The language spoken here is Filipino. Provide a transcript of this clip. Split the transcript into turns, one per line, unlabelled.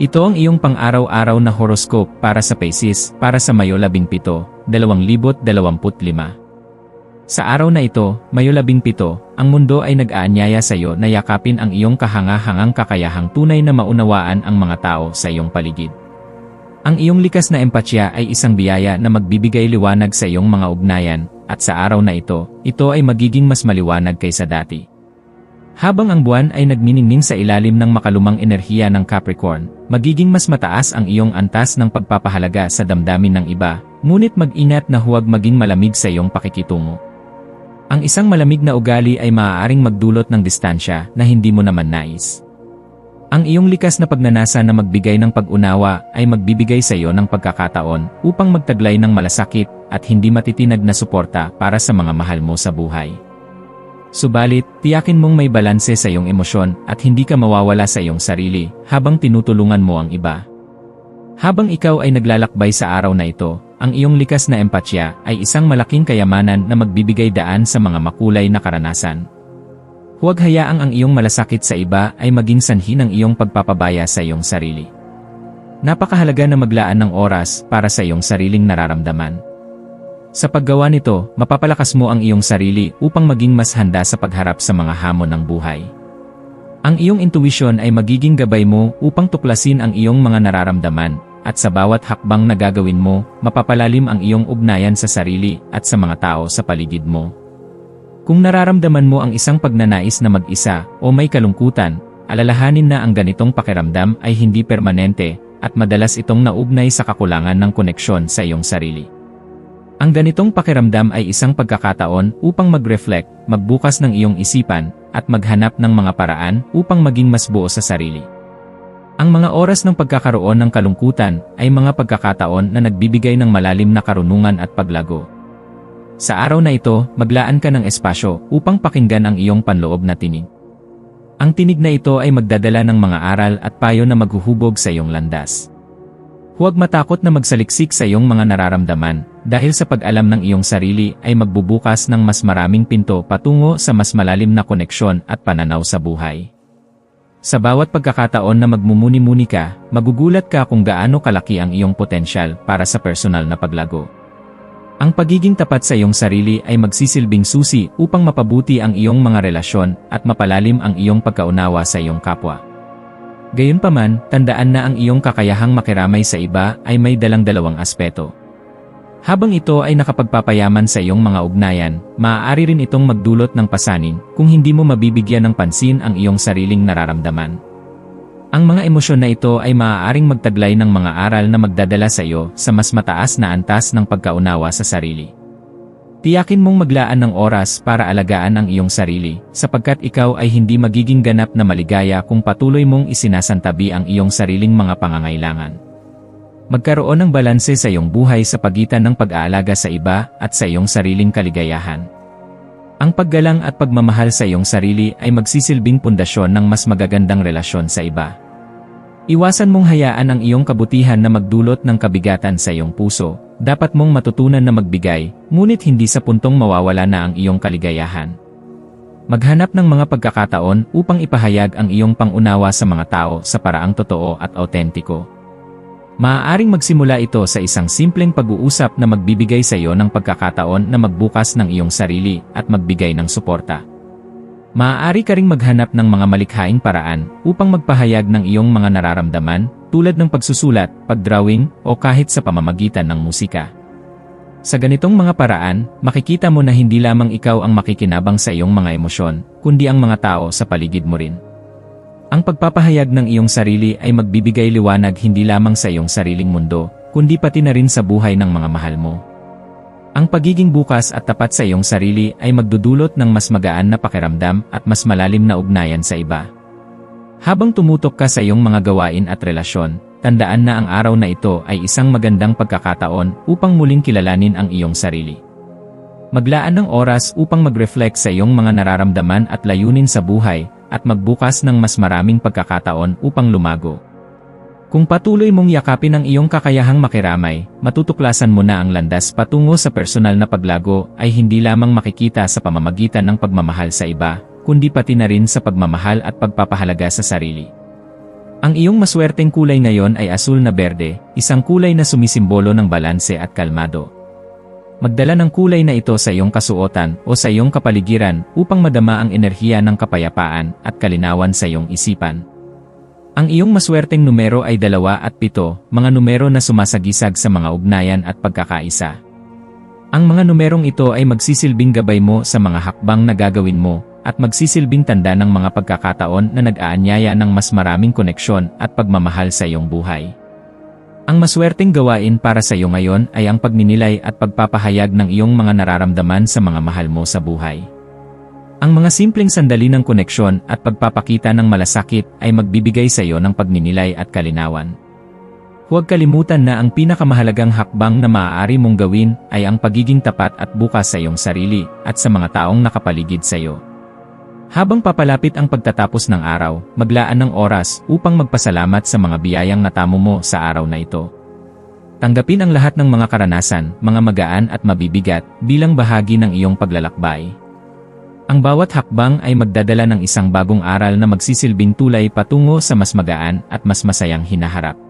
Ito ang iyong pang-araw-araw na horoscope para sa Pisces para sa Mayo 17, 2025. Sa araw na ito, Mayo 17, ang mundo ay nag-aanyaya sa iyo na yakapin ang iyong kahanga-hangang kakayahang tunay na maunawaan ang mga tao sa iyong paligid. Ang iyong likas na empatya ay isang biyaya na magbibigay liwanag sa iyong mga ugnayan, at sa araw na ito, ito ay magiging mas maliwanag kaysa dati. Habang ang buwan ay nagniningning sa ilalim ng makalumang enerhiya ng Capricorn, magiging mas mataas ang iyong antas ng pagpapahalaga sa damdamin ng iba, ngunit mag-ingat na huwag maging malamig sa iyong pakikitungo. Ang isang malamig na ugali ay maaaring magdulot ng distansya na hindi mo naman nais. Ang iyong likas na pagnanasa na magbigay ng pag-unawa ay magbibigay sa iyo ng pagkakataon upang magtaglay ng malasakit at hindi matitinag na suporta para sa mga mahal mo sa buhay. Subalit, tiyakin mong may balanse sa iyong emosyon at hindi ka mawawala sa iyong sarili habang tinutulungan mo ang iba. Habang ikaw ay naglalakbay sa araw na ito, ang iyong likas na empatya ay isang malaking kayamanan na magbibigay daan sa mga makulay na karanasan. Huwag hayaang ang iyong malasakit sa iba ay maging sanhi ng iyong pagpapabaya sa iyong sarili. Napakahalaga na maglaan ng oras para sa iyong sariling nararamdaman. Sa paggawa nito, mapapalakas mo ang iyong sarili upang maging mas handa sa pagharap sa mga hamon ng buhay. Ang iyong intuition ay magiging gabay mo upang tuklasin ang iyong mga nararamdaman, at sa bawat hakbang na gagawin mo, mapapalalim ang iyong ugnayan sa sarili at sa mga tao sa paligid mo. Kung nararamdaman mo ang isang pagnanais na mag-isa o may kalungkutan, alalahanin na ang ganitong pakiramdam ay hindi permanente at madalas itong naugnay sa kakulangan ng koneksyon sa iyong sarili. Ang ganitong pakiramdam ay isang pagkakataon upang mag-reflect, magbukas ng iyong isipan, at maghanap ng mga paraan upang maging mas buo sa sarili. Ang mga oras ng pagkakaroon ng kalungkutan ay mga pagkakataon na nagbibigay ng malalim na karunungan at paglago. Sa araw na ito, maglaan ka ng espasyo upang pakinggan ang iyong panloob na tinig. Ang tinig na ito ay magdadala ng mga aral at payo na maghuhubog sa iyong landas. Huwag matakot na magsaliksik sa iyong mga nararamdaman, dahil sa pag-alam ng iyong sarili ay magbubukas ng mas maraming pinto patungo sa mas malalim na koneksyon at pananaw sa buhay. Sa bawat pagkakataon na magmumuni-muni ka, magugulat ka kung gaano kalaki ang iyong potensyal para sa personal na paglago. Ang pagiging tapat sa iyong sarili ay magsisilbing susi upang mapabuti ang iyong mga relasyon at mapalalim ang iyong pagkaunawa sa iyong kapwa. Gayunpaman, tandaan na ang iyong kakayahang makiramay sa iba ay may dalang dalawang aspeto. Habang ito ay nakapagpapayaman sa iyong mga ugnayan, maaari rin itong magdulot ng pasanin kung hindi mo mabibigyan ng pansin ang iyong sariling nararamdaman. Ang mga emosyon na ito ay maaaring magtaglay ng mga aral na magdadala sa iyo sa mas mataas na antas ng pagkaunawa sa sarili. Tiyakin mong maglaan ng oras para alagaan ang iyong sarili, sapagkat ikaw ay hindi magiging ganap na maligaya kung patuloy mong isinasantabi ang iyong sariling mga pangangailangan. Magkaroon ng balanse sa iyong buhay sa pagitan ng pag-aalaga sa iba at sa iyong sariling kaligayahan. Ang paggalang at pagmamahal sa iyong sarili ay magsisilbing pundasyon ng mas magagandang relasyon sa iba. Iwasan mong hayaan ang iyong kabutihan na magdulot ng kabigatan sa iyong puso, dapat mong matutunan na magbigay, ngunit hindi sa puntong mawawala na ang iyong kaligayahan. Maghanap ng mga pagkakataon upang ipahayag ang iyong pangunawa sa mga tao sa paraang totoo at autentiko. Maaaring magsimula ito sa isang simpleng pag-uusap na magbibigay sa iyo ng pagkakataon na magbukas ng iyong sarili at magbigay ng suporta. Maaari ka ring maghanap ng mga malikhaing paraan upang magpahayag ng iyong mga nararamdaman tulad ng pagsusulat, pagdrawing, o kahit sa pamamagitan ng musika. Sa ganitong mga paraan, makikita mo na hindi lamang ikaw ang makikinabang sa iyong mga emosyon, kundi ang mga tao sa paligid mo rin. Ang pagpapahayag ng iyong sarili ay magbibigay liwanag hindi lamang sa iyong sariling mundo, kundi pati na rin sa buhay ng mga mahal mo. Ang pagiging bukas at tapat sa iyong sarili ay magdudulot ng mas magaan na pakiramdam at mas malalim na ugnayan sa iba. Habang tumutok ka sa iyong mga gawain at relasyon, tandaan na ang araw na ito ay isang magandang pagkakataon upang muling kilalanin ang iyong sarili. Maglaan ng oras upang mag-reflect sa iyong mga nararamdaman at layunin sa buhay, at magbukas ng mas maraming pagkakataon upang lumago. Kung patuloy mong yakapin ang iyong kakayahang makiramay, matutuklasan mo na ang landas patungo sa personal na paglago ay hindi lamang makikita sa pamamagitan ng pagmamahal sa iba, kundi pati na rin sa pagmamahal at pagpapahalaga sa sarili. Ang iyong maswerteng kulay ngayon ay asul na berde, isang kulay na sumisimbolo ng balanse at kalmado. Magdala ng kulay na ito sa iyong kasuotan o sa iyong kapaligiran upang madama ang enerhiya ng kapayapaan at kalinawan sa iyong isipan. Ang iyong maswerteng numero ay dalawa at pito, mga numero na sumasagisag sa mga ugnayan at pagkakaisa. Ang mga numerong ito ay magsisilbing gabay mo sa mga hakbang na gagawin mo, at magsisilbing tanda ng mga pagkakataon na nag-aanyaya ng mas maraming koneksyon at pagmamahal sa iyong buhay. Ang maswerteng gawain para sa iyo ngayon ay ang pagninilay at pagpapahayag ng iyong mga nararamdaman sa mga mahal mo sa buhay. Ang mga simpleng sandali ng koneksyon at pagpapakita ng malasakit ay magbibigay sa iyo ng pagninilay at kalinawan. Huwag kalimutan na ang pinakamahalagang hakbang na maaari mong gawin ay ang pagiging tapat at bukas sa iyong sarili at sa mga taong nakapaligid sa iyo. Habang papalapit ang pagtatapos ng araw, maglaan ng oras upang magpasalamat sa mga biyayang natamo mo sa araw na ito. Tanggapin ang lahat ng mga karanasan, mga magaan at mabibigat bilang bahagi ng iyong paglalakbay. Ang bawat hakbang ay magdadala ng isang bagong aral na magsisilbing tulay patungo sa mas magaan at mas masayang hinaharap.